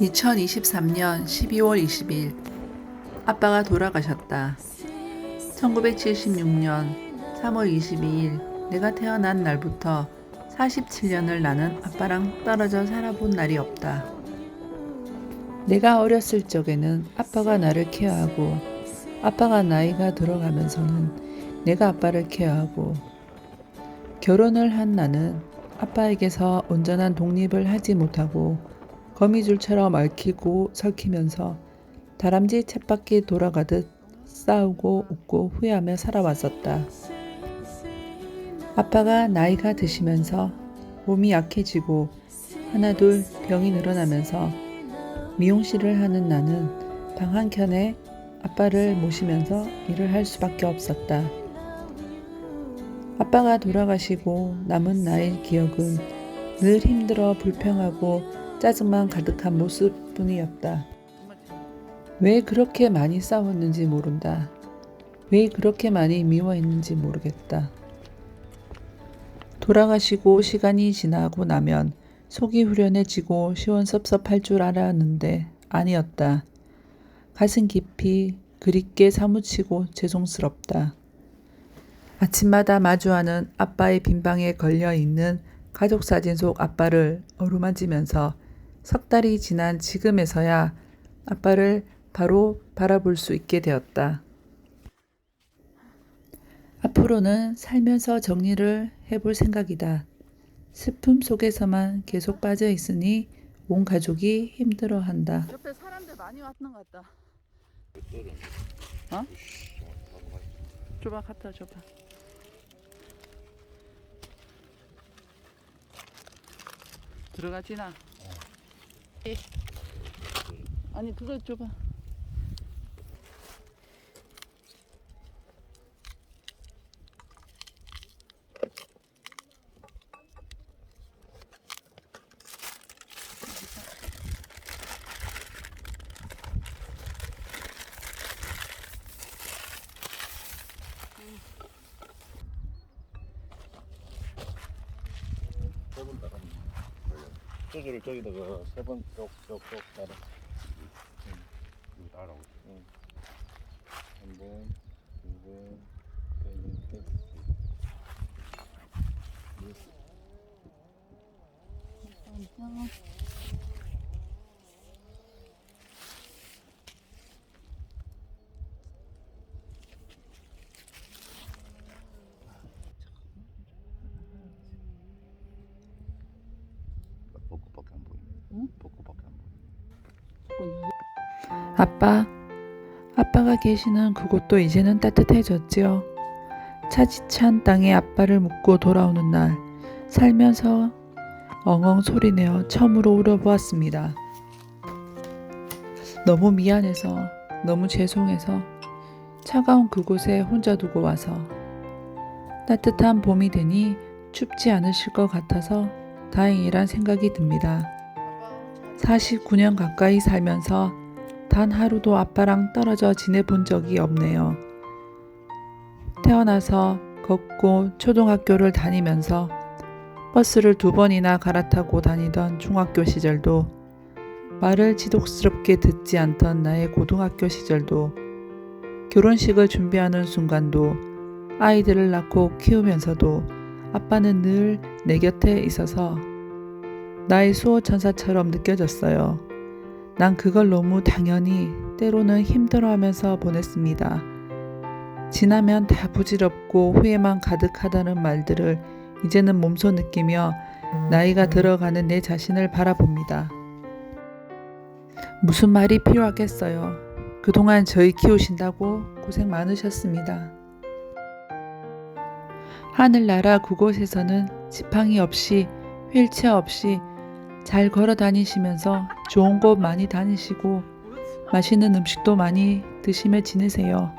2023년 12월 20일 아빠가 돌아가셨다. 1976년 3월 22일 내가 태어난 날부터 47년을 나는 아빠랑 떨어져 살아본 날이 없다. 내가 어렸을 적에는 아빠가 나를 케어하고 아빠가 나이가 들어가면서는 내가 아빠를 케어하고 결혼을 한 나는 아빠에게서 온전한 독립을 하지 못하고 거미줄처럼 얽히고 설키면서 다람쥐 쳇바퀴 돌아가듯 싸우고 웃고 후회하며 살아왔었다. 아빠가 나이가 드시면서 몸이 약해지고 하나둘 병이 늘어나면서 미용실을 하는 나는 방 한켠에 아빠를 모시면서 일을 할 수밖에 없었다. 아빠가 돌아가시고 남은 나의 기억은 늘 힘들어 불평하고 짜증만 가득한 모습뿐이었다. 왜 그렇게 많이 싸웠는지 모른다. 왜 그렇게 많이 미워했는지 모르겠다. 돌아가시고 시간이 지나고 나면 속이 후련해지고 시원섭섭할 줄 알았는데 아니었다. 가슴 깊이 그립게 사무치고 죄송스럽다. 아침마다 마주하는 아빠의 빈방에 걸려 있는 가족 사진 속 아빠를 어루만지면서 석 달이 지난 지금에서야 아빠를 바로 바라볼 수 있게 되었다. 앞으로는 살면서 정리를 해볼 생각이다. 슬픔 속에서만 계속 빠져 있으니 온 가족이 힘들어한다. 옆에 사람들 많이 왔는 것 같다. 어? 줘봐, 갖다 줘봐. 들어가지나? 아니 그거 줘봐. 소주를 저기다가 세번 쪽쪽쪽 따라. 응. 따라. 응. 한 번, 두 번, 세 번, 셋. 벚꽃밖에 안 보이네. 응? 벚꽃밖에 안 보이네. 아빠, 아빠가 계시는 그곳도 이제는 따뜻해졌지요. 차지찬 땅에 아빠를 묻고 돌아오는 날, 살면서 엉엉 소리내어 처음으로 울어보았습니다. 너무 미안해서, 너무 죄송해서, 차가운 그곳에 혼자 두고 와서, 따뜻한 봄이 되니 춥지 않으실 것 같아서 다행이란 생각이 듭니다. 49년 가까이 살면서 단 하루도 아빠랑 떨어져 지내본 적이 없네요. 태어나서 걷고 초등학교를 다니면서 버스를 두 번이나 갈아타고 다니던 중학교 시절도 말을 지독스럽게 듣지 않던 나의 고등학교 시절도 결혼식을 준비하는 순간도 아이들을 낳고 키우면서도 아빠는 늘 내 곁에 있어서 나의 수호천사처럼 느껴졌어요. 난 그걸 너무 당연히 때로는 힘들어하면서 보냈습니다. 지나면 다 부질없고 후회만 가득하다는 말들을 이제는 몸소 느끼며 나이가 들어가는 내 자신을 바라봅니다. 무슨 말이 필요하겠어요. 그동안 저희 키우신다고 고생 많으셨습니다. 하늘나라 그곳에서는 지팡이 없이 휠체어 없이 잘 걸어 다니시면서 좋은 곳 많이 다니시고 맛있는 음식도 많이 드시며 지내세요.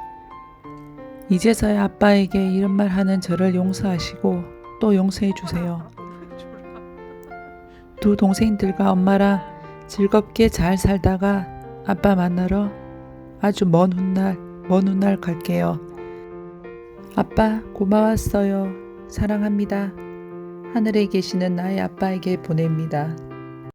이제서야 아빠에게 이런 말 하는 저를 용서하시고 또 용서해 주세요. 두 동생들과 엄마랑 즐겁게 잘 살다가 아빠 만나러 아주 먼 훗날, 먼 훗날 갈게요. 아빠 고마웠어요. 사랑합니다. 하늘에 계시는 나의 아빠에게 보냅니다.